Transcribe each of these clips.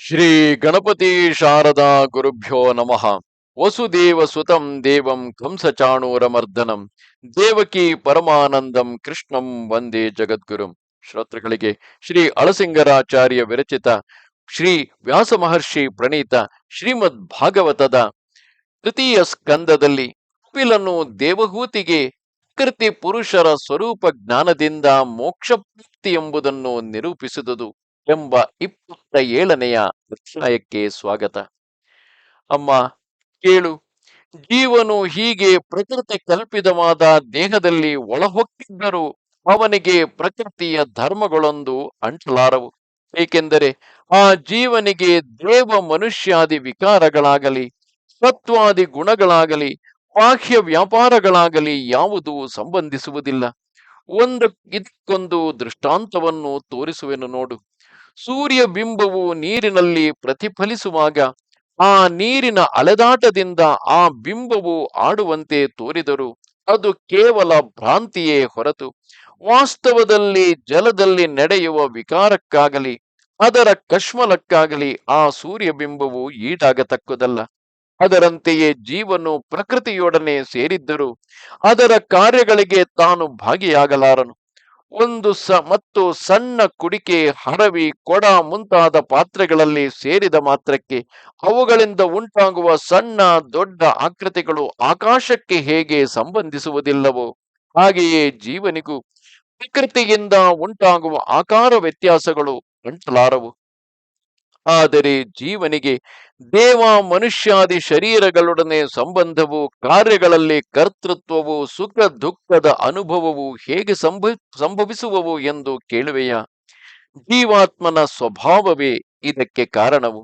ಶ್ರೀ ಗಣಪತಿ ಶಾರದಾ ಗುರುಭ್ಯೋ ನಮಃ. ವಸುದೇವ ಸುತಂ ದೇವಂ ಕಂಸಚಾಣೂರಮರ್ದನಂ ದೇವಕಿ ಪರಮಾನಂದಂ ಕೃಷ್ಣಂ ವಂದೇ ಜಗದ್ಗುರುಂ. ಶ್ರೋತೃಗಳಿಗೆ ಶ್ರೀ ಅಳಸಿಂಗರಾಚಾರ್ಯ ವಿರಚಿತ ಶ್ರೀ ವ್ಯಾಸ ಮಹರ್ಷಿ ಪ್ರಣೀತ ಶ್ರೀಮದ್ ಭಾಗವತದ ತೃತೀಯ ಸ್ಕಂದದಲ್ಲಿ ಕಪಿಲನು ದೇವಹೂತಿಗೆ ಕೃತಿ ಪುರುಷರ ಸ್ವರೂಪ ಜ್ಞಾನದಿಂದ ಮೋಕ್ಷ ಎಂಬುದನ್ನು ನಿರೂಪಿಸಿದುದು. ಎಂಬ ಇಪ್ಪತ್ತ ಏಳನೆಯ ಅಧ್ಯಾಯಕ್ಕೆ ಸ್ವಾಗತ. ಅಮ್ಮ, ಕೇಳು. ಜೀವನು ಹೀಗೆ ಪ್ರಕೃತಿ ಕಲ್ಪಿತವಾದ ದೇಹದಲ್ಲಿ ಒಳಹೊಕ್ಕಿದ್ದರೂ ಅವನಿಗೆ ಪ್ರಕೃತಿಯ ಧರ್ಮಗಳೊಂದು ಅಂಟಲಾರವು ಏಕೆಂದರೆ ಆ ಜೀವನಿಗೆ ದೇವ ಮನುಷ್ಯಾದಿ ವಿಕಾರಗಳಾಗಲಿ, ಸತ್ವಾದಿ ಗುಣಗಳಾಗಲಿ, ಬಾಹ್ಯ ವ್ಯಾಪಾರಗಳಾಗಲಿ ಯಾವುದೂ ಸಂಬಂಧಿಸುವುದಿಲ್ಲ. ಒಂದು ಇದಕ್ಕೊಂದು ದೃಷ್ಟಾಂತವನ್ನು ತೋರಿಸುವೆನು ನೋಡು. ಸೂರ್ಯ ಬಿಂಬವು ನೀರಿನಲ್ಲಿ ಪ್ರತಿಫಲಿಸುವಾಗ ಆ ನೀರಿನ ಅಲೆದಾಟದಿಂದ ಆ ಬಿಂಬವು ಆಡುವಂತೆ ತೋರಿದರು. ಅದು ಕೇವಲ ಭ್ರಾಂತಿಯೇ ಹೊರತು ವಾಸ್ತವದಲ್ಲಿ ಜಲದಲ್ಲಿ ನಡೆಯುವ ವಿಕಾರಕ್ಕಾಗಲಿ, ಅದರ ಕಶ್ಮಲಕ್ಕಾಗಲಿ ಆ ಸೂರ್ಯ ಬಿಂಬವು ಈಡಾಗತಕ್ಕದಲ್ಲ. ಅದರಂತೆಯೇ ಜೀವನು ಪ್ರಕೃತಿಯೊಡನೆ ಸೇರಿದ್ದರೂ ಅದರ ಕಾರ್ಯಗಳಿಗೆ ತಾನು ಭಾಗಿಯಾಗಲಾರನು. ಒಂದು ಸ ಮತ್ತು ಸಣ್ಣ ಕುಡಿಕೆ ಹರವಿ ಕೊಡ ಮುಂತಾದ ಪಾತ್ರೆಗಳಲ್ಲಿ ಸೇರಿದ ಮಾತ್ರಕ್ಕೆ ಅವುಗಳಿಂದ ಉಂಟಾಗುವ ಸಣ್ಣ ದೊಡ್ಡ ಆಕೃತಿಗಳು ಆಕಾಶಕ್ಕೆ ಹೇಗೆ ಸಂಬಂಧಿಸುವುದಿಲ್ಲವೋ ಹಾಗೆಯೇ ಜೀವನಿಗೂ ಪ್ರಕೃತಿಯಿಂದ ಉಂಟಾಗುವ ಆಕಾರ ವ್ಯತ್ಯಾಸಗಳು ಅಂಟಲಾರವು ಆದರೆ ಜೀವನಿಗೆ ದೇವ ಮನುಷ್ಯಾದಿ ಶರೀರಗಳೊಡನೆ ಸಂಬಂಧವು, ಕಾರ್ಯಗಳಲ್ಲಿ ಕರ್ತೃತ್ವವು, ಸುಖ ದುಃಖದ ಅನುಭವವು ಹೇಗೆ ಸಂಭ, ಸಂಭವಿಸುವವು ಎಂದು ಕೇಳುವೆಯ? ಜೀವಾತ್ಮನ ಸ್ವಭಾವವೇ ಇದಕ್ಕೆ ಕಾರಣವು.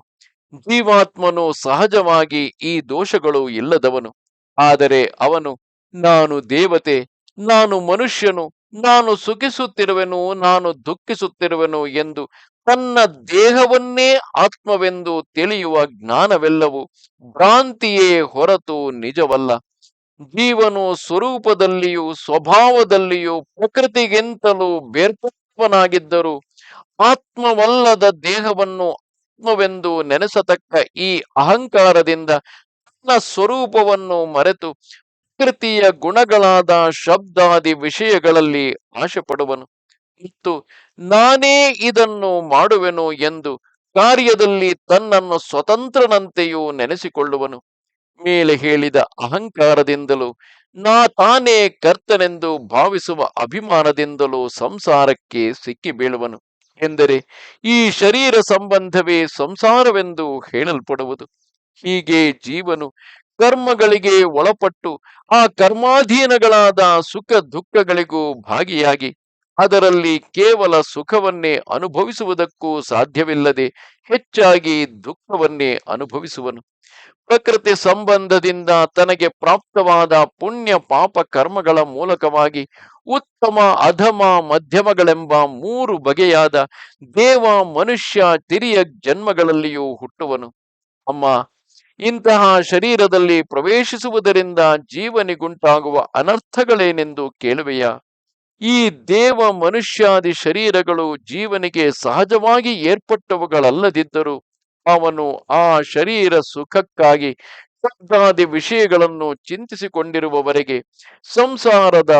ಜೀವಾತ್ಮನು ಸಹಜವಾಗಿ ಈ ದೋಷಗಳು ಇಲ್ಲದವನು. ಆದರೆ ಅವನು, ನಾನು ದೇವತೆ, ನಾನು ಮನುಷ್ಯನು, ನಾನು ಸುಖಿಸುತ್ತಿರುವೆನು, ನಾನು ದುಃಖಿಸುತ್ತಿರುವೆನು ಎಂದು ತನ್ನ ದೇಹವನ್ನೇ ಆತ್ಮವೆಂದು ತಿಳಿಯುವ ಜ್ಞಾನವೆಲ್ಲವೂ ಭ್ರಾಂತಿಯೇ ಹೊರತು ನಿಜವಲ್ಲ. ಜೀವನು ಸ್ವರೂಪದಲ್ಲಿಯೂ ಸ್ವಭಾವದಲ್ಲಿಯೂ ಪ್ರಕೃತಿಗಿಂತಲೂ ಬೇರ್ಪನಾಗಿದ್ದರು ಆತ್ಮವಲ್ಲದ ದೇಹವನ್ನು ಆತ್ಮವೆಂದು ನೆನೆಸತಕ್ಕ ಈ ಅಹಂಕಾರದಿಂದ ತನ್ನ ಸ್ವರೂಪವನ್ನು ಮರೆತು ಪ್ರಕೃತಿಯ ಗುಣಗಳಾದ ಶಬ್ದಾದಿ ವಿಷಯಗಳಲ್ಲಿ ಆಶೆ ಪಡುವನು ಮತ್ತು ನಾನೇ ಇದನ್ನು ಮಾಡುವೆನು ಎಂದು ಕಾರ್ಯದಲ್ಲಿ ತನ್ನನ್ನು ಸ್ವತಂತ್ರನಂತೆಯೂ ನೆನೆಸಿಕೊಳ್ಳುವನು. ಮೇಲೆ ಹೇಳಿದ ಅಹಂಕಾರದಿಂದಲೂ, ನಾ ತಾನೇ ಕರ್ತನೆಂದು ಭಾವಿಸುವ ಅಭಿಮಾನದಿಂದಲೂ ಸಂಸಾರಕ್ಕೆ ಸಿಕ್ಕಿ ಬೀಳುವನು ಎಂದರೆ, ಈ ಶರೀರ ಸಂಬಂಧವೇ ಸಂಸಾರವೆಂದು ಹೇಳಲ್ಪಡುವುದು. ಹೀಗೆ ಜೀವನು ಕರ್ಮಗಳಿಗೆ ಒಳಪಟ್ಟು, ಆ ಕರ್ಮಾಧೀನಗಳಾದ ಸುಖ ದುಃಖಗಳಿಗೂ ಭಾಗಿಯಾಗಿ ಅದರಲ್ಲಿ ಕೇವಲ ಸುಖವನ್ನೇ ಅನುಭವಿಸುವುದಕ್ಕೂ ಸಾಧ್ಯವಿಲ್ಲದೆ ಹೆಚ್ಚಾಗಿ ದುಃಖವನ್ನೇ ಅನುಭವಿಸುವನು. ಪ್ರಕೃತಿ ಸಂಬಂಧದಿಂದ ತನಗೆ ಪ್ರಾಪ್ತವಾದ ಪುಣ್ಯ ಪಾಪ ಕರ್ಮಗಳ ಮೂಲಕವಾಗಿ ಉತ್ತಮ, ಅಧಮ, ಮಧ್ಯಮಗಳೆಂಬ ಮೂರು ಬಗೆಯಾದ ದೇವ, ಮನುಷ್ಯ, ತಿರಿಯ ಜನ್ಮಗಳಲ್ಲಿಯೂ ಹುಟ್ಟುವನು. ಅಮ್ಮ, ಇಂತಹ ಶರೀರದಲ್ಲಿ ಪ್ರವೇಶಿಸುವುದರಿಂದ ಜೀವನಿಗುಂಟಾಗುವ ಅನರ್ಥಗಳೇನೆಂದು ಕೇಳುವೆಯ? ಈ ದೇವ ಮನುಷ್ಯಾದಿ ಶರೀರಗಳು ಜೀವನಿಗೆ ಸಹಜವಾಗಿ ಏರ್ಪಟ್ಟವುಗಳಲ್ಲದಿದ್ದರೂ ಅವನು ಆ ಶರೀರ ಸುಖಕ್ಕಾಗಿ ಶಬ್ದಾದಿ ವಿಷಯಗಳನ್ನು ಚಿಂತಿಸಿಕೊಂಡಿರುವವರೆಗೆ ಸಂಸಾರದ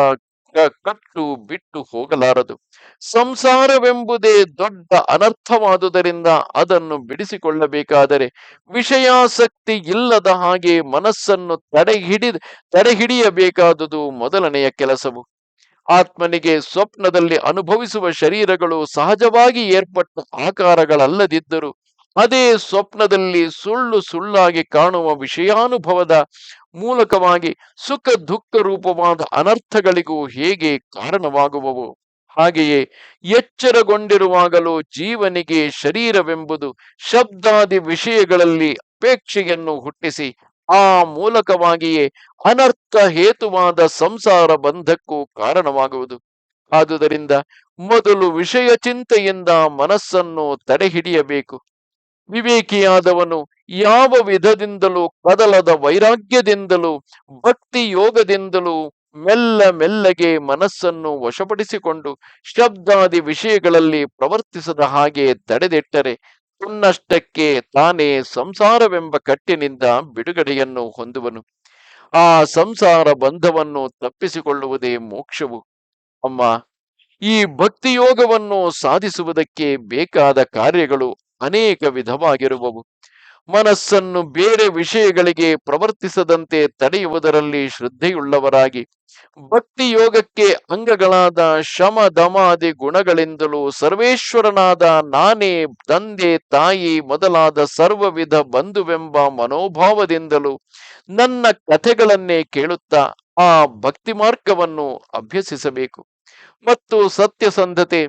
ಕಟ್ಟು ಬಿಟ್ಟು ಹೋಗಲಾರದು. ಸಂಸಾರವೆಂಬುದೇ ದೊಡ್ಡ ಅನರ್ಥವಾದುದರಿಂದ ಅದನ್ನು ಬಿಡಿಸಿಕೊಳ್ಳಬೇಕಾದರೆ ವಿಷಯಾಸಕ್ತಿ ಇಲ್ಲದ ಹಾಗೆ ಮನಸ್ಸನ್ನು ತಡೆ ತಡೆಹಿಡಿಯಬೇಕಾದುದು ತಡೆ ಹಿಡಿಯಬೇಕಾದುದು ಮೊದಲನೆಯ ಕೆಲಸವು. ಆತ್ಮನಿಗೆ ಸ್ವಪ್ನದಲ್ಲಿ ಅನುಭವಿಸುವ ಶರೀರಗಳು ಸಹಜವಾಗಿ ಏರ್ಪಟ್ಟ ಆಕಾರಗಳಲ್ಲದಿದ್ದರು ಅದೇ ಸ್ವಪ್ನದಲ್ಲಿ ಸುಳ್ಳು ಸುಳ್ಳಾಗಿ ಕಾಣುವ ವಿಷಯಾನುಭವದ ಮೂಲಕವಾಗಿ ಸುಖ ದುಃಖ ರೂಪವಾದ ಅನರ್ಥಗಳಿಗೂ ಹೇಗೆ ಕಾರಣವಾಗುವವು? ಹಾಗೆಯೇ ಎಚ್ಚರಗೊಂಡಿರುವಾಗಲೂ ಜೀವನಿಗೆ ಶರೀರವೆಂಬುದು ಶಬ್ದಾದಿ ವಿಷಯಗಳಲ್ಲಿ ಅಪೇಕ್ಷೆಯನ್ನು ಹುಟ್ಟಿಸಿ ಆ ಮೂಲಕವಾಗಿಯೇ ಅನರ್ಥ ಹೇತುವಾದ ಸಂಸಾರ ಬಂಧಕ್ಕೂ ಕಾರಣವಾಗುವುದು. ಆದುದರಿಂದ ಮೊದಲು ವಿಷಯ ಚಿಂತೆಯಿಂದ ಮನಸ್ಸನ್ನು ತಡೆಹಿಡಿಯಬೇಕು. ವಿವೇಕಿಯಾದವನು ಯಾವ ವಿಧದಿಂದಲೂ ಕದಲದ ವೈರಾಗ್ಯದಿಂದಲೂ ಭಕ್ತಿ ಯೋಗದಿಂದಲೂ ಮೆಲ್ಲ ಮೆಲ್ಲಗೆ ಮನಸ್ಸನ್ನು ವಶಪಡಿಸಿಕೊಂಡು ಶಬ್ದಾದಿ ವಿಷಯಗಳಲ್ಲಿ ಪ್ರವರ್ತಿಸದ ಹಾಗೆ ತಡೆದಿಟ್ಟರೆ ತನ್ನಷ್ಟಕ್ಕೆ ತಾನೇ ಸಂಸಾರವೆಂಬ ಕಟ್ಟಿನಿಂದ ಬಿಡುಗಡೆಯನ್ನು ಹೊಂದುವನು. ಆ ಸಂಸಾರ ಬಂಧವನ್ನು ತಪ್ಪಿಸಿಕೊಳ್ಳುವುದೇ ಮೋಕ್ಷವು. ಅಮ್ಮ, ಈ ಭಕ್ತಿಯೋಗವನ್ನು ಸಾಧಿಸುವುದಕ್ಕೆ ಬೇಕಾದ ಕಾರ್ಯಗಳು ಅನೇಕ ವಿಧವಾಗಿರುವವು. ಮನಸ್ಸನ್ನು ಬೇರೆ ವಿಷಯಗಳಿಗೆ ಪ್ರವರ್ತಿಸದಂತೆ ತಡೆಯುವುದರಲ್ಲಿ ಶ್ರದ್ಧೆಯುಳ್ಳವರಾಗಿ. ಭಕ್ತಿ ಯೋಗಕ್ಕೆ ಅಂಗಗಳಾದ ಶಮ ದಮಾದಿ ಗುಣಗಳಿಂದಲೂ ಸರ್ವೇಶ್ವರನಾದ ನಾನೇ ತಂದೆ ತಾಯಿ ಮೊದಲಾದ ಸರ್ವವಿಧ ಬಂಧುವೆಂಬ ಮನೋಭಾವದಿಂದಲೂ ನನ್ನ ಕಥೆಗಳನ್ನೇ ಕೇಳುತ್ತಾ ಆ ಭಕ್ತಿ ಮಾರ್ಗವನ್ನು ಅಭ್ಯಸಿಸಬೇಕು. ಮತ್ತು ಸತ್ಯಸಂಧತೆ,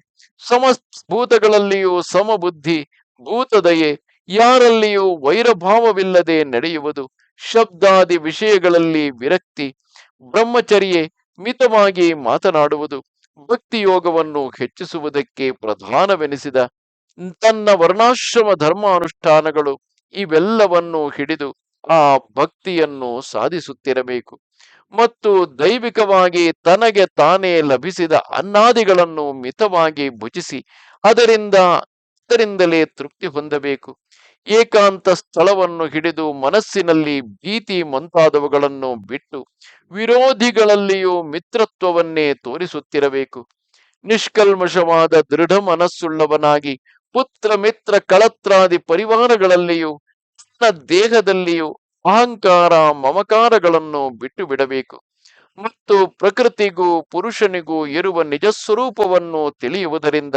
ಸಮಸ್ತ ಭೂತಗಳಲ್ಲಿಯೂ ಸಮಬುದ್ಧಿ, ಭೂತದಯೆ ಯಾರಲ್ಲಿಯೂ ವೈರಭಾವವಿಲ್ಲದೆ ನಡೆಯುವುದು ಶಬ್ದಾದಿ ವಿಷಯಗಳಲ್ಲಿ ವಿರಕ್ತಿ, ಬ್ರಹ್ಮಚರ್ಯೆ ಮಿತವಾಗಿ ಮಾತನಾಡುವುದು ಭಕ್ತಿ ಯೋಗವನ್ನು ಹೆಚ್ಚಿಸುವುದಕ್ಕೆ ಪ್ರಧಾನವೆನಿಸಿದ ತನ್ನ ವರ್ಣಾಶ್ರಮ ಧರ್ಮಾನುಷ್ಠಾನಗಳು ಇವೆಲ್ಲವನ್ನು ಹಿಡಿದು ಆ ಭಕ್ತಿಯನ್ನು ಸಾಧಿಸುತ್ತಿರಬೇಕು. ಮತ್ತು ದೈವಿಕವಾಗಿ ತನಗೆ ತಾನೇ ಲಭಿಸಿದ ಅನ್ನಾದಿಗಳನ್ನು ಮಿತವಾಗಿ ಭುಜಿಸಿ ಅದರಿಂದ, ಅದರಿಂದಲೇ ತೃಪ್ತಿ ಹೊಂದಬೇಕು. ಏಕಾಂತ ಸ್ಥಳವನ್ನು ಹಿಡಿದು ಮನಸ್ಸಿನಲ್ಲಿ ಭೀತಿ ಮುಂತಾದವುಗಳನ್ನು ಬಿಟ್ಟು ವಿರೋಧಿಗಳಲ್ಲಿಯೂ ಮಿತ್ರತ್ವವನ್ನೇ ತೋರಿಸುತ್ತಿರಬೇಕು. ನಿಷ್ಕಲ್ಮಷವಾದ ದೃಢ ಮನಸ್ಸುಳ್ಳವನಾಗಿ ಪುತ್ರ ಮಿತ್ರ ಕಳತ್ರಾದಿ ಪರಿವಾರಗಳಲ್ಲಿಯೂ ತನ್ನ ದೇಹದಲ್ಲಿಯೂ ಅಹಂಕಾರ ಮಮಕಾರಗಳನ್ನು ಬಿಟ್ಟು ಬಿಡಬೇಕು. ಮತ್ತು ಪ್ರಕೃತಿಗೂ ಪುರುಷನಿಗೂ ಇರುವ ನಿಜ ಸ್ವರೂಪವನ್ನು ತಿಳಿಯುವುದರಿಂದ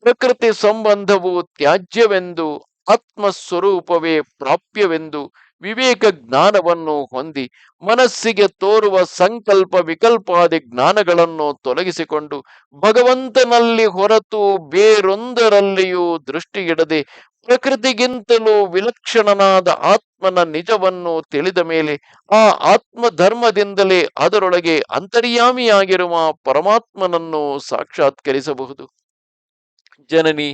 ಪ್ರಕೃತಿ ಸಂಬಂಧವು ತ್ಯಾಜ್ಯವೆಂದು ಆತ್ಮ ಸ್ವರೂಪವೇ ಪ್ರಾಪ್ಯವೆಂದು ವಿವೇಕ ಜ್ಞಾನವನ್ನು ಹೊಂದಿ ಮನಸ್ಸಿಗೆ ತೋರುವ ಸಂಕಲ್ಪ ವಿಕಲ್ಪಾದಿ ಜ್ಞಾನಗಳನ್ನು ತೊಲಗಿಸಿಕೊಂಡು ಭಗವಂತನಲ್ಲಿ ಹೊರತು ಬೇರೊಂದರಲ್ಲಿಯೂ ದೃಷ್ಟಿಯಿಡದೆ ಪ್ರಕೃತಿಗಿಂತಲೂ ವಿಲಕ್ಷಣನಾದ ಆತ್ಮನ ನಿಜವನ್ನು ತಿಳಿದ ಮೇಲೆ ಆ ಆತ್ಮ ಧರ್ಮದಿಂದಲೇ ಅದರೊಳಗೆ ಅಂತರ್ಯಾಮಿಯಾಗಿರುವ ಪರಮಾತ್ಮನನ್ನು ಸಾಕ್ಷಾತ್ಕರಿಸಬಹುದು. ಜನನಿ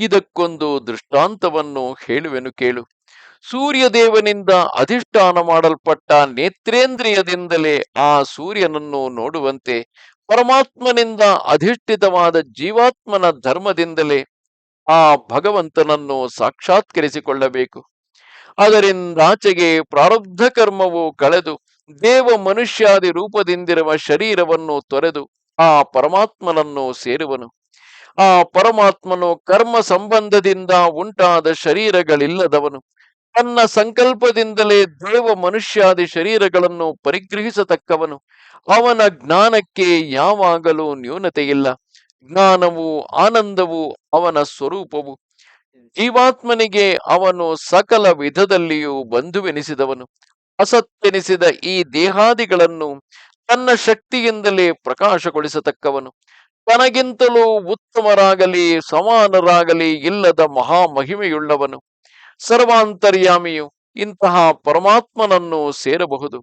ಇದಕ್ಕೊಂದು ದೃಷ್ಟಾಂತವನ್ನು ಹೇಳುವೆನು ಕೇಳು. ಸೂರ್ಯದೇವನಿಂದ ಅಧಿಷ್ಠಾನ ಮಾಡಲ್ಪಟ್ಟ ನೇತ್ರೇಂದ್ರಿಯದಿಂದಲೇ ಆ ಸೂರ್ಯನನ್ನು ನೋಡುವಂತೆ ಪರಮಾತ್ಮನಿಂದ ಅಧಿಷ್ಠಿತವಾದ ಜೀವಾತ್ಮನ ಧರ್ಮದಿಂದಲೇ ಆ ಭಗವಂತನನ್ನು ಸಾಕ್ಷಾತ್ಕರಿಸಿಕೊಳ್ಳಬೇಕು. ಅದರಿಂದಾಚೆಗೆ ಪ್ರಾರಬ್ಧ ಕರ್ಮವು ಕಳೆದು ದೇವ ಮನುಷ್ಯಾದಿ ರೂಪದಿಂದಿರುವ ಶರೀರವನ್ನು ತೊರೆದು ಆ ಪರಮಾತ್ಮನನ್ನು ಸೇರುವನು. ಆ ಪರಮಾತ್ಮನು ಕರ್ಮ ಸಂಬಂಧದಿಂದ ಉಂಟಾದ ಶರೀರಗಳಿಲ್ಲದವನು. ತನ್ನ ಸಂಕಲ್ಪದಿಂದಲೇ ದೇವ ಮನುಷ್ಯಾದಿ ಶರೀರಗಳನ್ನು ಪರಿಗ್ರಹಿಸತಕ್ಕವನು. ಅವನ ಜ್ಞಾನಕ್ಕೆ ಯಾವಾಗಲೂ ನ್ಯೂನತೆಯಿಲ್ಲ. ಜ್ಞಾನವು ಆನಂದವು ಅವನ ಸ್ವರೂಪವು. ಜೀವಾತ್ಮನಿಗೆ ಅವನು ಸಕಲ ವಿಧದಲ್ಲಿಯೂ ಬಂಧುವೆನಿಸಿದವನು. ಅಸತ್ತೆನಿಸಿದ ಈ ದೇಹಾದಿಗಳನ್ನು ತನ್ನ ಶಕ್ತಿಯಿಂದಲೇ ಪ್ರಕಾಶಗೊಳಿಸತಕ್ಕವನು. ತನಗಿಂತಲೂ ಉತ್ತಮರಾಗಲಿ, ಸಮಾನರಾಗಲಿ ಇಲ್ಲದ ಮಹಾ ಮಹಿಮೆಯುಳ್ಳವನು ಸರ್ವಾಂತರ್ಯಾಮಿಯು ಇಂತಹ ಪರಮಾತ್ಮನನ್ನು ಸೇರಬಹುದು.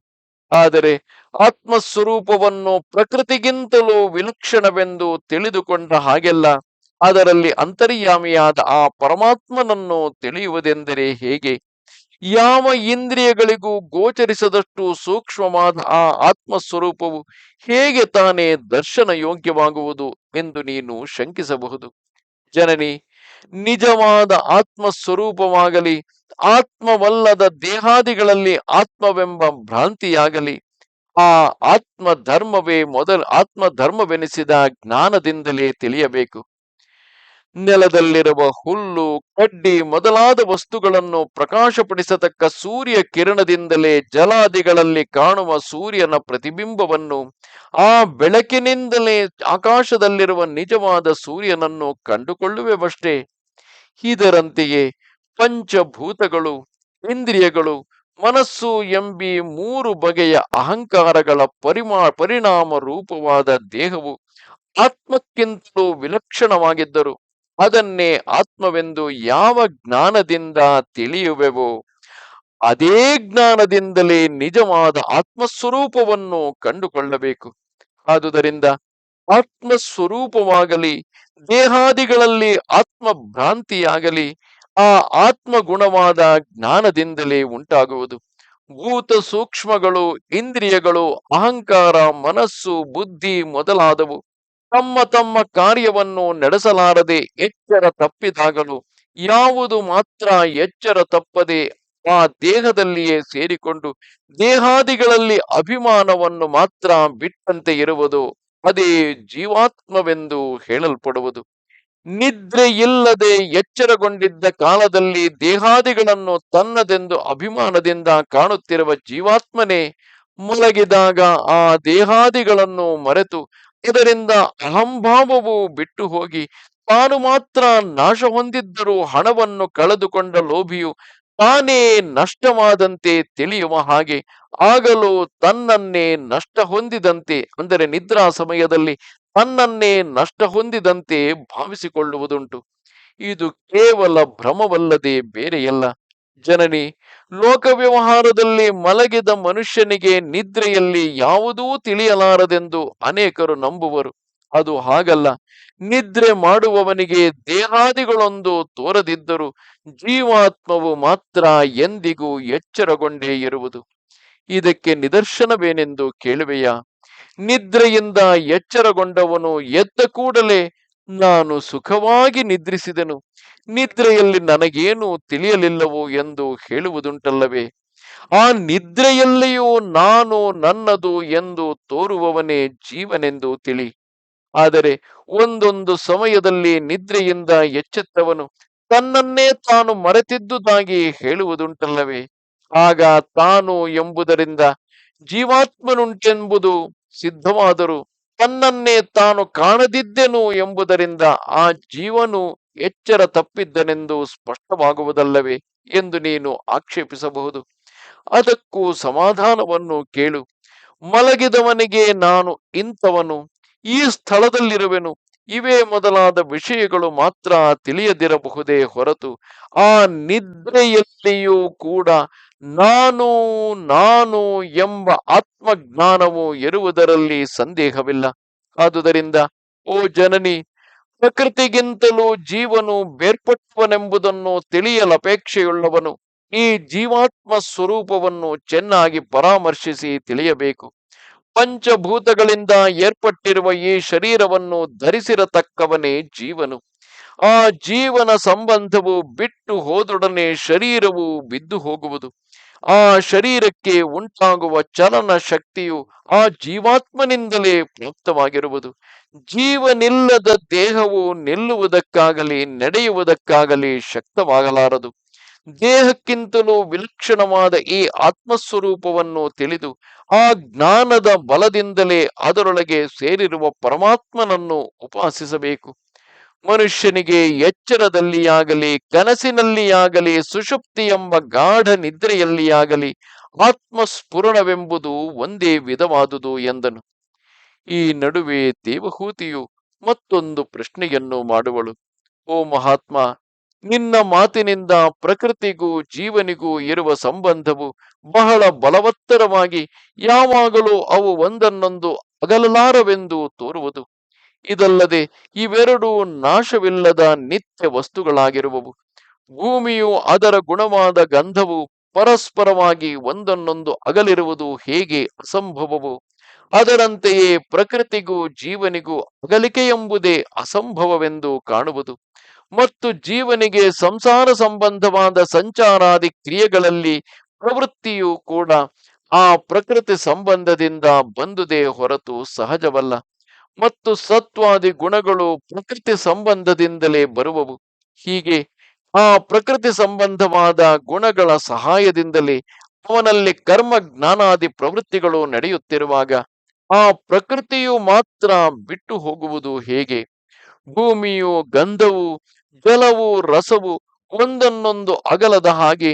ಆದರೆ ಆತ್ಮಸ್ವರೂಪವನ್ನು ಪ್ರಕೃತಿಗಿಂತಲೂ ವಿಲಕ್ಷಣವೆಂದು ತಿಳಿದುಕೊಂಡ ಹಾಗೆಲ್ಲ ಅದರಲ್ಲಿ ಅಂತರ್ಯಾಮಿಯಾದ ಆ ಪರಮಾತ್ಮನನ್ನು ತಿಳಿಯುವುದೆಂದರೆ ಹೇಗೆ? ಯಾವ ಇಂದ್ರಿಯಗಳಿಗೂ ಗೋಚರಿಸದಷ್ಟು ಸೂಕ್ಷ್ಮವಾದ ಆ ಆತ್ಮಸ್ವರೂಪವು ಹೇಗೆ ತಾನೇ ದರ್ಶನ ಯೋಗ್ಯವಾಗುವುದು ಎಂದು ನೀನು ಶಂಕಿಸಬಹುದು. ಜನನಿ, ನಿಜವಾದ ಆತ್ಮಸ್ವರೂಪವಾಗಲಿ, ಆತ್ಮವಲ್ಲದ ದೇಹಾದಿಗಳಲ್ಲಿ ಆತ್ಮವೆಂಬ ಭ್ರಾಂತಿಯಾಗಲಿ, ಆ ಆತ್ಮ ಧರ್ಮವೇ ಮೊದಲ ಆತ್ಮ ಧರ್ಮವೆನಿಸಿದ ಜ್ಞಾನದಿಂದಲೇ ತಿಳಿಯಬೇಕು. ನೆಲದಲ್ಲಿರುವ ಹುಲ್ಲು, ಕಡ್ಡಿ ಮೊದಲಾದ ವಸ್ತುಗಳನ್ನು ಪ್ರಕಾಶಪಡಿಸತಕ್ಕ ಸೂರ್ಯ ಕಿರಣದಿಂದಲೇ ಜಲಾದಿಗಳಲ್ಲಿ ಕಾಣುವ ಸೂರ್ಯನ ಪ್ರತಿಬಿಂಬವನ್ನು, ಆ ಬೆಳಕಿನಿಂದಲೇ ಆಕಾಶದಲ್ಲಿರುವ ನಿಜವಾದ ಸೂರ್ಯನನ್ನು ಕಂಡುಕೊಳ್ಳುವೆವಷ್ಟೇ. ಇದರಂತೆಯೇ ಪಂಚಭೂತಗಳು, ಇಂದ್ರಿಯಗಳು, ಮನಸ್ಸು ಎಂಬಿ ಮೂರು ಬಗೆಯ ಅಹಂಕಾರಗಳ ಪರಿಮಾ ಪರಿಣಾಮ ರೂಪವಾದ ದೇಹವು ಆತ್ಮಕ್ಕಿಂತಲೂ ವಿಲಕ್ಷಣವಾಗಿದ್ದರು. ಅದನ್ನೇ ಆತ್ಮವೆಂದು ಯಾವ ಜ್ಞಾನದಿಂದ ತಿಳಿಯುವೆವು, ಅದೇ ಜ್ಞಾನದಿಂದಲೇ ನಿಜವಾದ ಆತ್ಮಸ್ವರೂಪವನ್ನು ಕಂಡುಕೊಳ್ಳಬೇಕು. ಆದುದರಿಂದ ಆತ್ಮಸ್ವರೂಪವಾಗಲಿ, ದೇಹಾದಿಗಳಲ್ಲಿ ಆತ್ಮ ಭ್ರಾಂತಿಯಾಗಲಿ ಆ ಆತ್ಮಗುಣವಾದ ಜ್ಞಾನದಿಂದಲೇ ಉಂಟಾಗುವುದು. ಭೂತ ಸೂಕ್ಷ್ಮಗಳು, ಇಂದ್ರಿಯಗಳು, ಅಹಂಕಾರ, ಮನಸ್ಸು, ಬುದ್ಧಿ ಮೊದಲಾದವು. ತಮ್ಮ ತಮ್ಮ ಕಾರ್ಯವನ್ನು ನಡೆಸಲಾರದೆ ಎಚ್ಚರ ತಪ್ಪಿದಾಗಲು ಯಾವುದು ಮಾತ್ರ ಎಚ್ಚರ ತಪ್ಪದೆ ಆ ದೇಹದಲ್ಲಿಯೇ ಸೇರಿಕೊಂಡು ದೇಹಾದಿಗಳಲ್ಲಿ ಅಭಿಮಾನವನ್ನು ಮಾತ್ರ ಬಿಟ್ಟಂತೆ ಇರುವುದು ಅದೇ ಜೀವಾತ್ಮವೆಂದು ಹೇಳಲ್ಪಡುವುದು. ನಿದ್ರೆ ಇಲ್ಲದೆ ಎಚ್ಚರಗೊಂಡಿದ್ದ ಕಾಲದಲ್ಲಿ ದೇಹಾದಿಗಳನ್ನು ತನ್ನದೆಂದು ಅಭಿಮಾನದಿಂದ ಕಾಣುತ್ತಿರುವ ಜೀವಾತ್ಮನೇ ಮುಲಗಿದಾಗ ಆ ದೇಹಾದಿಗಳನ್ನು ಮರೆತು ಇದರಿಂದ ಅಹಂಭಾವವು ಬಿಟ್ಟು ಹೋಗಿ ತಾನು ಮಾತ್ರ ನಾಶ ಹೊಂದಿದ್ದರೂ ಹಣವನ್ನು ಕಳೆದುಕೊಂಡ ಲೋಭಿಯು ತಾನೇ ನಷ್ಟವಾದಂತೆ ತಿಳಿಯುವ ಹಾಗೆ ಆಗಲು ತನ್ನನ್ನೇ ನಷ್ಟ ಹೊಂದಿದಂತೆ, ಅಂದರೆ ನಿದ್ರಾ ಸಮಯದಲ್ಲಿ ತನ್ನನ್ನೇ ನಷ್ಟ ಹೊಂದಿದಂತೆ ಭಾವಿಸಿಕೊಳ್ಳುವುದುಂಟು. ಇದು ಕೇವಲ ಭ್ರಮವಲ್ಲದೆ ಬೇರೆಯಲ್ಲ. ಜನನಿ ಲೋಕ ವ್ಯವಹಾರದಲ್ಲಿ ಮಲಗಿದ ಮನುಷ್ಯನಿಗೆ ನಿದ್ರೆಯಲ್ಲಿ ಯಾವುದೂ ತಿಳಿಯಲಾರದೆಂದು ಅನೇಕರು ನಂಬುವರು. ಅದು ಹಾಗಲ್ಲ. ನಿದ್ರೆ ಮಾಡುವವನಿಗೆ ದೇಹಾದಿಗಳೊಂದು ತೋರದಿದ್ದರೂ ಜೀವಾತ್ಮವು ಮಾತ್ರ ಎಂದಿಗೂ ಎಚ್ಚರಗೊಂಡೇ ಇರುವುದು. ಇದಕ್ಕೆ ನಿದರ್ಶನವೇನೆಂದು ಕೇಳುವೆಯಾ? ನಿದ್ರೆಯಿಂದ ಎಚ್ಚರಗೊಂಡವನು ಎದ್ದ ಕೂಡಲೇ ನಾನು ಸುಖವಾಗಿ ನಿದ್ರಿಸಿದೆನು. ನಿದ್ರೆಯಲ್ಲಿ ನನಗೇನು ತಿಳಿಯಲಿಲ್ಲವೋ ಎಂದು ಹೇಳುವುದುಂಟಲ್ಲವೇ? ಆ ನಿದ್ರೆಯಲ್ಲಿಯೂ ನಾನು ನನ್ನದು ಎಂದು ತೋರುವವನೇ ಜೀವನೆಂದು ತಿಳಿ. ಆದರೆ ಒಂದೊಂದು ಸಮಯದಲ್ಲಿ ನಿದ್ರೆಯಿಂದ ಎಚ್ಚೆತ್ತವನು. ತನ್ನನ್ನೇ ತಾನು ಮರೆತಿದ್ದುದಾಗಿ ಹೇಳುವುದುಂಟಲ್ಲವೇ? ಆಗ ತಾನು ಎಂಬುದರಿಂದ ಜೀವಾತ್ಮನುಂಟೆಂಬುದು ಸಿದ್ಧವಾದರೂ ತನ್ನನ್ನೇ ತಾನು ಕಾಣದಿದ್ದೆನು ಎಂಬುದರಿಂದ ಆ ಜೀವನು ಎಚ್ಚರ ತಪ್ಪಿದ್ದನೆಂದು ಸ್ಪಷ್ಟವಾಗುವುದಲ್ಲವೇ ಎಂದು ನೀನು ಆಕ್ಷೇಪಿಸಬಹುದು. ಅದಕ್ಕೂ ಸಮಾಧಾನವನ್ನು ಕೇಳು. ಮಲಗಿದವನಿಗೆ ನಾನು ಇಂಥವನು. ಈ ಸ್ಥಳದಲ್ಲಿರುವೆನು. ಇವೇ ಮೊದಲಾದ ವಿಷಯಗಳು ಮಾತ್ರ ತಿಳಿಯದಿರಬಹುದೇ ಹೊರತು ಆ ನಿದ್ರೆಯಲ್ಲಿಯೂ ಕೂಡ ನಾನು ನಾನು ಎಂಬ ಆತ್ಮಜ್ಞಾನವು ಇರುವುದರಲ್ಲಿ ಸಂದೇಹವಿಲ್ಲ. ಆದುದರಿಂದ, ಓ ಜನನಿ, ಪ್ರಕೃತಿಗಿಂತಲೂ ಜೀವನು ಬೇರ್ಪಟ್ಟವನೆಂಬುದನ್ನು ತಿಳಿಯಲಪೇಕ್ಷೆಯುಳ್ಳವನು. ಈ ಜೀವಾತ್ಮ ಸ್ವರೂಪವನ್ನು ಚೆನ್ನಾಗಿ ಪರಾಮರ್ಶಿಸಿ ತಿಳಿಯಬೇಕು. ಪಂಚಭೂತಗಳಿಂದ ಏರ್ಪಟ್ಟಿರುವ ಈ ಶರೀರವನ್ನು ಧರಿಸಿರತಕ್ಕವನೇ ಜೀವನು. ಆ ಜೀವನ ಸಂಬಂಧವು ಬಿಟ್ಟು ಹೋದೊಡನೆ ಶರೀರವು ಬಿದ್ದು ಹೋಗುವುದು. ಆ ಶರೀರಕ್ಕೆ ಉಂಟಾಗುವ ಚಲನ ಶಕ್ತಿಯು ಆ ಜೀವಾತ್ಮನಿಂದಲೇ ಪ್ರಾಪ್ತವಾಗಿರುವುದು ಜೀವನಿಲ್ಲದ ದೇಹವು ನಿಲ್ಲುವುದಕ್ಕಾಗಲಿ, ನಡೆಯುವುದಕ್ಕಾಗಲಿ ಶಕ್ತವಾಗಲಾರದು. ದೇಹಕ್ಕಿಂತಲೂ ವಿಲಕ್ಷಣವಾದ ಈ ಆತ್ಮಸ್ವರೂಪವನ್ನು ತಿಳಿದು ಆ ಜ್ಞಾನದ ಬಲದಿಂದಲೇ ಅದರೊಳಗೆ ಸೇರಿರುವ ಪರಮಾತ್ಮನನ್ನು ಉಪಾಸಿಸಬೇಕು. ಮನುಷ್ಯನಿಗೆ ಎಚ್ಚರದಲ್ಲಿಯಾಗಲಿ, ಕನಸಿನಲ್ಲಿಯಾಗಲಿ ಸುಷುಪ್ತಿ ಎಂಬ ಗಾಢ ನಿದ್ರೆಯಲ್ಲಿಯಾಗಲಿ ಆತ್ಮಸ್ಫುರಣವೆಂಬುದು ಒಂದೇ ವಿಧವಾದುದು ಎಂದನು. ಈ ನಡುವೆ ದೇವಹೂತಿಯು ಮತ್ತೊಂದು ಪ್ರಶ್ನೆಯನ್ನು ಮಾಡುವಳು. ಓ ಮಹಾತ್ಮ, ನಿನ್ನ ಮಾತಿನಿಂದ ಪ್ರಕೃತಿಗೂ ಜೀವನಿಗೂ ಇರುವ ಸಂಬಂಧವು ಬಹಳ ಬಲವತ್ತರವಾಗಿ ಯಾವಾಗಲೂ ಅವು ಒಂದನ್ನೊಂದು ಅಗಲಲಾರವೆಂದು ತೋರುವುದು. ಇದಲ್ಲದೆ ಇವೆರಡೂ ನಾಶವಿಲ್ಲದ ನಿತ್ಯ ವಸ್ತುಗಳಾಗಿರುವವು. ಭೂಮಿಯು ಅದರ ಗುಣವಾದ ಗಂಧವು ಪರಸ್ಪರವಾಗಿ ಒಂದನ್ನೊಂದು ಅಗಲಿರುವುದು ಹೇಗೆ ಅಸಂಭವವು? ಅದರಂತೆಯೇ ಪ್ರಕೃತಿಗೂ ಜೀವನಿಗೂ ಅಗಲಿಕೆ ಎಂಬುದೇ ಅಸಂಭವವೆಂದು ಕಾಣುವುದು. ಮತ್ತು ಜೀವನಿಗೆ ಸಂಸಾರ ಸಂಬಂಧವಾದ ಸಂಚಾರಾದಿ ಕ್ರಿಯೆಗಳಲ್ಲಿ ಪ್ರವೃತ್ತಿಯು ಕೂಡ ಆ ಪ್ರಕೃತಿ ಸಂಬಂಧದಿಂದ ಬಂದುದೇ ಹೊರತು ಸಹಜವಲ್ಲ. ಮತ್ತು ಸತ್ವಾದಿ ಗುಣಗಳು ಪ್ರಕೃತಿ ಸಂಬಂಧದಿಂದಲೇ ಬರುವವು. ಹೀಗೆ ಆ ಪ್ರಕೃತಿ ಸಂಬಂಧವಾದ ಗುಣಗಳ ಸಹಾಯದಿಂದಲೇ ಅವನಲ್ಲಿ ಕರ್ಮ ಜ್ಞಾನಾದಿ ಪ್ರವೃತ್ತಿಗಳು ನಡೆಯುತ್ತಿರುವಾಗ ಆ ಪ್ರಕೃತಿಯು ಮಾತ್ರ ಬಿಟ್ಟು ಹೋಗುವುದು ಹೇಗೆ? ಭೂಮಿಯು ಗಂಧವು, ಜಲವು, ರಸವು ಒಂದನ್ನೊಂದು ಅಗಲದ ಹಾಗೆ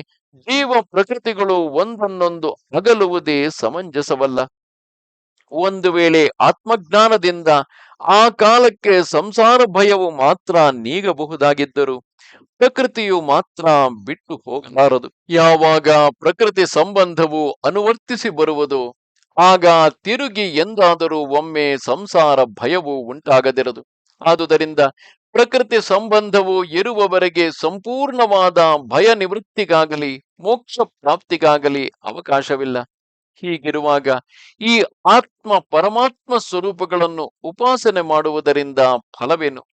ಜೀವ ಪ್ರಕೃತಿಗಳು ಒಂದನ್ನೊಂದು ಅಗಲುವುದೇ ಸಮಂಜಸವಲ್ಲ. ಒಂದು ವೇಳೆ ಆತ್ಮಜ್ಞಾನದಿಂದ ಆ ಕಾಲಕ್ಕೆ ಸಂಸಾರ ಭಯವು ಮಾತ್ರ ನೀಗಬಹುದಾಗಿದ್ದರು ಪ್ರಕೃತಿಯು ಮಾತ್ರ ಬಿಟ್ಟು ಹೋಗಲಾರದು ಯಾವಾಗ ಪ್ರಕೃತಿ ಸಂಬಂಧವು ಅನುವರ್ತಿಸಿ ಬರುವುದು, ಆಗ ತಿರುಗಿ ಎಂದಾದರೂ ಒಮ್ಮೆ ಸಂಸಾರ ಭಯವು ಉಂಟಾಗದಿರದು. ಆದುದರಿಂದ ಪ್ರಕೃತಿ ಸಂಬಂಧವು ಇರುವವರೆಗೆ ಸಂಪೂರ್ಣವಾದ ಭಯ ನಿವೃತ್ತಿಗಾಗಲಿ ಮೋಕ್ಷ ಪ್ರಾಪ್ತಿಗಾಗಲಿ ಅವಕಾಶವಿಲ್ಲ. ಹೀಗಿರುವಾಗ ಈ ಆತ್ಮ ಪರಮಾತ್ಮ ಸ್ವರೂಪಗಳನ್ನು ಉಪಾಸನೆ ಮಾಡುವುದರಿಂದ ಫಲವೇನು?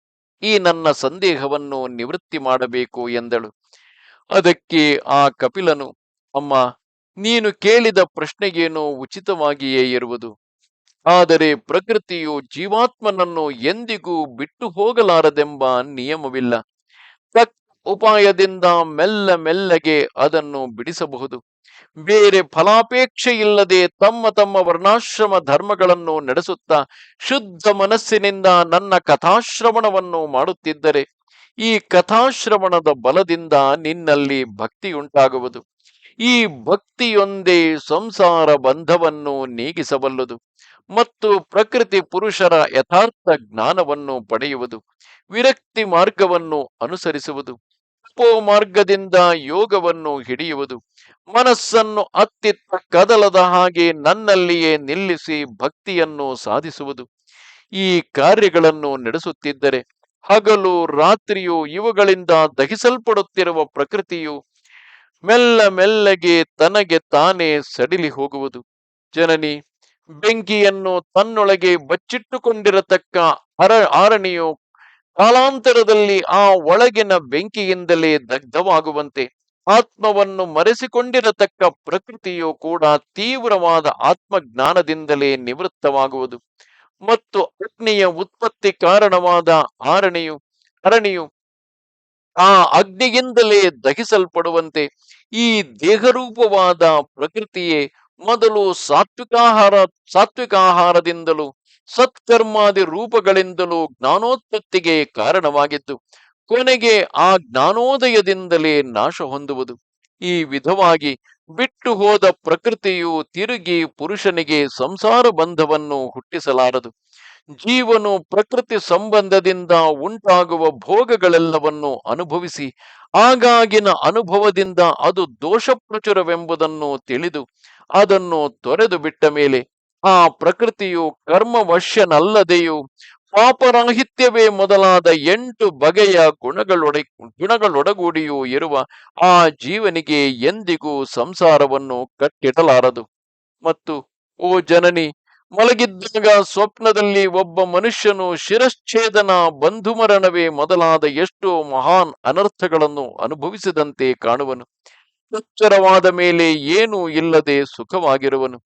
ಈ ನನ್ನ ಸಂದೇಹವನ್ನು ನಿವೃತ್ತಿ ಮಾಡಬೇಕು ಎಂದಳು. ಅದಕ್ಕೆ ಆ ಕಪಿಲನು, ಅಮ್ಮ, ನೀನು ಕೇಳಿದ ಪ್ರಶ್ನೆಗೇನು ಉಚಿತವಾಗಿಯೇ ಇರುವುದು? ಆದರೆ ಪ್ರಕೃತಿಯು ಜೀವಾತ್ಮನನ್ನು ಎಂದಿಗೂ ಬಿಟ್ಟು ಹೋಗಲಾರದೆಂಬ ನಿಯಮವಿಲ್ಲ. ತಕ್ಕ ಉಪಾಯದಿಂದ ಮೆಲ್ಲ ಮೆಲ್ಲಗೆ ಅದನ್ನು ಬಿಡಿಸಬಹುದು. ಬೇರೆ ಫಲಾಪೇಕ್ಷೆ ಇಲ್ಲದೆ ತಮ್ಮ ತಮ್ಮ ವರ್ಣಾಶ್ರಮ ಧರ್ಮಗಳನ್ನು ನಡೆಸುತ್ತಾ ಶುದ್ಧ ಮನಸ್ಸಿನಿಂದ ನನ್ನ ಕಥಾಶ್ರವಣವನ್ನು ಮಾಡುತ್ತಿದ್ದರೆ ಈ ಕಥಾಶ್ರವಣದ ಬಲದಿಂದ ನಿನ್ನಲ್ಲಿ ಭಕ್ತಿಯುಂಟಾಗುವುದು. ಈ ಭಕ್ತಿಯೊಂದೇ ಸಂಸಾರ ಬಂಧವನ್ನು ನೀಗಿಸಬಲ್ಲದು ಮತ್ತು ಪ್ರಕೃತಿ ಪುರುಷರ ಯಥಾರ್ಥ ಜ್ಞಾನವನ್ನು ಪಡೆಯುವುದು, ವಿರಕ್ತಿ ಮಾರ್ಗವನ್ನು ಅನುಸರಿಸುವುದು ಉಪೋ ಮಾರ್ಗದಿಂದ ಯೋಗವನ್ನು ಹಿಡಿಯುವುದು ಮನಸ್ಸನ್ನು ಅತ್ತಿತ್ತ ಕದಲದ ಹಾಗೆ ನನ್ನಲ್ಲಿಯೇ ನಿಲ್ಲಿಸಿ ಭಕ್ತಿಯನ್ನು ಸಾಧಿಸುವುದು. ಈ ಕಾರ್ಯಗಳನ್ನು ನಡೆಸುತ್ತಿದ್ದರೆ ಹಗಲು ರಾತ್ರಿಯು ಇವುಗಳಿಂದ ದಹಿಸಲ್ಪಡುತ್ತಿರುವ ಪ್ರಕೃತಿಯು ಮೆಲ್ಲ ಮೆಲ್ಲಗೆ ತನಗೆ ತಾನೇ ಸಡಿಲಿ ಹೋಗುವುದು. ಜನನಿ, ಬೆಂಕಿಯನ್ನು ತನ್ನೊಳಗೆ ಬಚ್ಚಿಟ್ಟುಕೊಂಡಿರತಕ್ಕ ಅರ ಆರಣಿಯು ಕಾಲಾಂತರದಲ್ಲಿ ಆ ಒಳಗಿನ ಬೆಂಕಿಯಿಂದಲೇ ದಗ್ಧವಾಗುವಂತೆ ಆತ್ಮವನ್ನು ಮರೆಸಿಕೊಂಡಿರತಕ್ಕ ಪ್ರಕೃತಿಯು ಕೂಡ ತೀವ್ರವಾದ ಆತ್ಮಜ್ಞಾನದಿಂದಲೇ ನಿವೃತ್ತವಾಗುವುದು. ಮತ್ತು ಅಗ್ನಿಯ ಉತ್ಪತ್ತಿ ಕಾರಣವಾದ ಆರಣಿಯು, ಅರಣಿಯು ಆ ಅಗ್ನಿಯಿಂದಲೇ ದಹಿಸಲ್ಪಡುವಂತೆ ಈ ದೇಹರೂಪವಾದ ಪ್ರಕೃತಿಯೇ ಮೊದಲು ಸಾತ್ವಿಕಾಹಾರ ಸಾತ್ವಿಕಾಹಾರದಿಂದಲೂ ಸತ್ಕರ್ಮಾದಿ ರೂಪಗಳಿಂದಲೂ ಜ್ಞಾನೋತ್ಪತ್ತಿಗೆ ಕಾರಣವಾಗಿದ್ದು ಕೊನೆಗೆ ಆ ಜ್ಞಾನೋದಯದಿಂದಲೇ ನಾಶ ಹೊಂದುವುದು. ಈ ವಿಧವಾಗಿ ಬಿಟ್ಟು ಹೋದ ಪ್ರಕೃತಿಯು ತಿರುಗಿ ಪುರುಷನಿಗೆ ಸಂಸಾರ ಬಂಧವನ್ನು ಹುಟ್ಟಿಸಲಾರದು. ಜೀವನು ಪ್ರಕೃತಿ ಸಂಬಂಧದಿಂದ ಉಂಟಾಗುವ ಭೋಗಗಳೆಲ್ಲವನ್ನು ಅನುಭವಿಸಿ, ಆಗಾಗಿನ ಅನುಭವದಿಂದ ಅದು ದೋಷ ಪ್ರಚುರವೆಂಬುದನ್ನು ತಿಳಿದು, ಅದನ್ನು ತೊರೆದು ಬಿಟ್ಟ ಮೇಲೆ ಆ ಪ್ರಕೃತಿಯು ಕರ್ಮವಶ್ಯನಲ್ಲದೆಯೂ ಪಾಪರಾಹಿತ್ಯವೇ ಮೊದಲಾದ ಎಂಟು ಬಗೆಯ ಗುಣಗಳೊಡ, ಗುಣಗಳೊಡಗೂಡಿಯೂ ಇರುವ ಆ ಜೀವನಿಗೆ ಎಂದಿಗೂ ಸಂಸಾರವನ್ನು ಕಟ್ಟಿಡಲಾರದು. ಮತ್ತು, ಓ ಜನನಿ, ಮಲಗಿದ್ದಾಗ ಸ್ವಪ್ನದಲ್ಲಿ ಒಬ್ಬ ಮನುಷ್ಯನು ಶಿರಶ್ಛೇದನ ಬಂಧುಮರಣವೇ ಮೊದಲಾದ ಎಷ್ಟೋ ಮಹಾನ್ ಅನರ್ಥಗಳನ್ನು ಅನುಭವಿಸಿದಂತೆ ಕಾಣುವನು. ಎಚ್ಚರವಾದ ಮೇಲೆ ಏನೂ ಇಲ್ಲದೆ ಸುಖವಾಗಿರುವನು.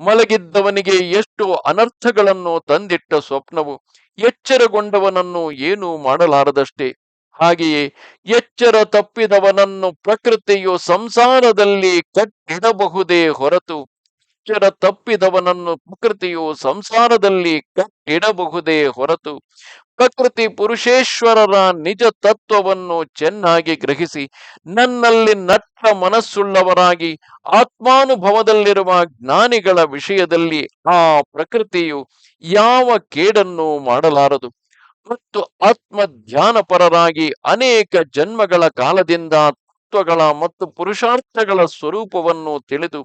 ಮಲಗಿದ್ದವನಿಗೆ ಎಷ್ಟು ಅನರ್ಥಗಳನ್ನು ತಂದಿಟ್ಟ ಸ್ವಪ್ನವು, ಎಚ್ಚರಗೊಂಡವನನ್ನು ಏನೂ ಮಾಡಲಾರದಷ್ಟೇ. ಹಾಗೆಯೇ ಎಚ್ಚರ ತಪ್ಪಿದವನನ್ನು ಪ್ರಕೃತಿಯು ಸಂಸಾರದಲ್ಲಿ ಕಟ್ಟಿಡಬಹುದೇ ಹೊರತು ಎಚ್ಚರ ತಪ್ಪಿದವನನ್ನು ಪ್ರಕೃತಿಯು ಸಂಸಾರದಲ್ಲಿ ಕಟ್ಟಿಡಬಹುದೇ ಹೊರತು ಪ್ರಕೃತಿ ಪುರುಷೇಶ್ವರರ ನಿಜ ತತ್ವವನ್ನು ಚೆನ್ನಾಗಿ ಗ್ರಹಿಸಿ ನನ್ನಲ್ಲಿ ನಟ್ಟ ಮನಸ್ಸುಳ್ಳವರಾಗಿ ಆತ್ಮಾನುಭವದಲ್ಲಿರುವ ಜ್ಞಾನಿಗಳ ವಿಷಯದಲ್ಲಿ ಆ ಪ್ರಕೃತಿಯು ಯಾವ ಕೇಡನ್ನು ಮಾಡಲಾರದು. ಮತ್ತು ಆತ್ಮ ಧ್ಯಾನಪರರಾಗಿ ಅನೇಕ ಜನ್ಮಗಳ ಕಾಲದಿಂದ ತತ್ವಗಳ ಮತ್ತು ಪುರುಷಾರ್ಥಗಳ ಸ್ವರೂಪವನ್ನು ತಿಳಿದು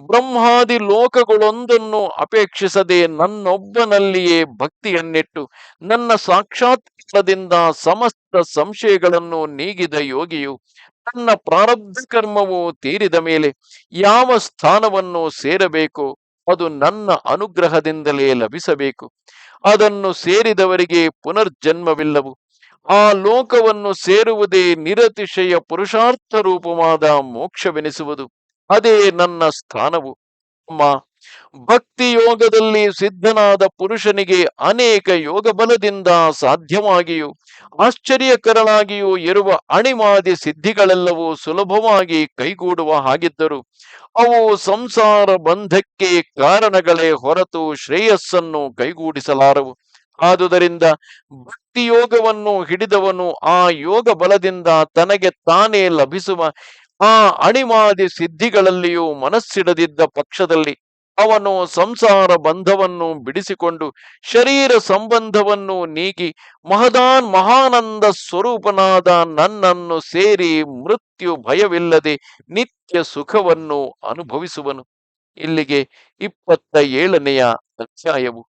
ಬ್ರಹ್ಮಾದಿ ಲೋಕಗಳೊಂದನ್ನು ಅಪೇಕ್ಷಿಸದೆ ನನ್ನೊಬ್ಬನಲ್ಲಿಯೇ ಭಕ್ತಿಯನ್ನಿಟ್ಟು ನನ್ನ ಸಾಕ್ಷಾತ್ಕಾರದಿಂದ ಸಮಸ್ತ ಸಂಶಯಗಳನ್ನು ನೀಗಿದ ಯೋಗಿಯು ನನ್ನ ಪ್ರಾರಬ್ಧ ಕರ್ಮವು ತೀರಿದ ಮೇಲೆ ಯಾವ ಸ್ಥಾನವನ್ನು ಸೇರಬೇಕು, ಅದು ನನ್ನ ಅನುಗ್ರಹದಿಂದಲೇ ಲಭಿಸಬೇಕು. ಅದನ್ನು ಸೇರಿದವರಿಗೆ ಪುನರ್ಜನ್ಮವಿಲ್ಲವು. ಆ ಲೋಕವನ್ನು ಸೇರುವುದೇ ನಿರತಿಶಯ ಪುರುಷಾರ್ಥ ರೂಪವಾದ ಮೋಕ್ಷವೆನಿಸುವುದು. ಅದೇ ನನ್ನ ಸ್ಥಾನವು. ಅಮ್ಮ ಭಕ್ತಿ ಯೋಗದಲ್ಲಿ ಸಿದ್ಧನಾದ ಪುರುಷನಿಗೆ ಅನೇಕ ಯೋಗ ಬಲದಿಂದ ಸಾಧ್ಯವಾಗಿಯೂ, ಆಶ್ಚರ್ಯಕರನಾಗಿಯೂ ಇರುವ ಅಣಿಮಾದಿ ಸಿದ್ಧಿಗಳೆಲ್ಲವೂ ಸುಲಭವಾಗಿ ಕೈಗೂಡುವ ಹಾಗಿದ್ದರು, ಅವು ಸಂಸಾರ ಬಂಧಕ್ಕೆ ಕಾರಣಗಳೇ ಹೊರತು ಶ್ರೇಯಸ್ಸನ್ನು ಕೈಗೂಡಿಸಲಾರವು. ಆದುದರಿಂದ ಭಕ್ತಿ ಯೋಗವನ್ನು ಹಿಡಿದವನು ಆ ಯೋಗ ಬಲದಿಂದ ತನಗೆ ತಾನೇ ಲಭಿಸುವ ಆ ಅಣಿಮಾದಿ ಸಿದ್ಧಿಗಳಲ್ಲಿಯೂ ಮನಸ್ಸಿಡದಿದ್ದ ಪಕ್ಷದಲ್ಲಿ ಅವನು ಸಂಸಾರ ಬಂಧವನ್ನು ಬಿಡಿಸಿಕೊಂಡು ಶರೀರ ಸಂಬಂಧವನ್ನು ನೀಗಿ ಮಹದಾನ್ ಮಹಾನಂದ ಸ್ವರೂಪನಾದ ನನ್ನನ್ನು ಸೇರಿ ಮೃತ್ಯು ಭಯವಿಲ್ಲದೆ ನಿತ್ಯ ಸುಖವನ್ನು ಅನುಭವಿಸುವನು. ಇಲ್ಲಿಗೆ ಇಪ್ಪತ್ತ ಏಳನೆಯ ಅಧ್ಯಾಯವು.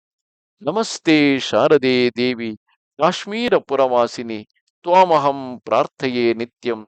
ನಮಸ್ತೆ ಶಾರದೆ ದೇವಿ, ಕಾಶ್ಮೀರ ಪುರವಾಸಿನಿ, ತ್ವಾಮಹಂ ಪ್ರಾರ್ಥೆಯೇ ನಿತ್ಯಂ.